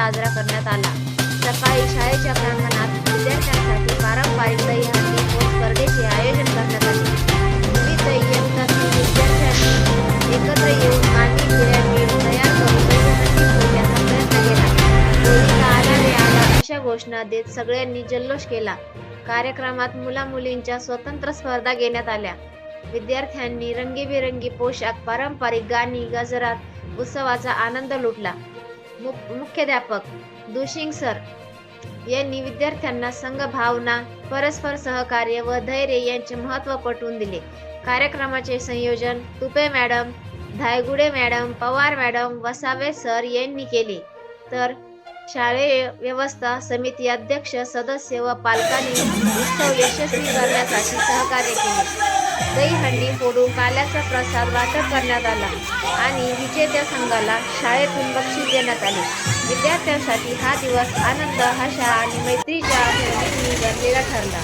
साजरा करण्यात आला. सकाळी शाळेच्या प्रांगणात विद्यार्थ्यांसाठी पारंपरिक दहीहंडी व स्पर्धेचे आयोजन करण्यात आले. विविध इयत्तातील विद्यार्थ्यांनी एकत्र येऊन माती पिरॅमिड तयार करून दहीहंडी फोडण्याचा प्रयत्न केला. होळीला आला रे आला अशा घोषणा देत सगळ्यांनी जल्लोष केला. कार्यक्रमात मुला मुलींच्या स्वतंत्र स्पर्धा घेण्यात आल्या. विद्यार्थ्यांनी रंगीबेरंगी पोशाख पारंपरिक गाणी गजरात उत्सवाचा आनंद लुटला. मुख्याध्यापक दुशिंग सर यांनी विद्यार्थ्यांना संघभावना परस्पर सहकार्य व धैर्य यांचे महत्त्व पटवून दिले. कार्यक्रमाचे संयोजन Tupe madam Dhaygude madam Pawar madam Vasave sir यांनी केले. तर शालेय व्यवस्था समिती अध्यक्ष सदस्य व पालकांनी उत्सव यशस्वी करण्यासाठी सहकार्य केले. दहीहंडी फोडून काल्याचा प्रसाद वाटप करण्यात आला आणि विजेत्या संघाला शाळेतून बक्षीस देण्यात आले. विद्यार्थ्यांसाठी हा दिवस आनंद हशा आणि मैत्रीच्या आठवणींनी भरलेला ठरला.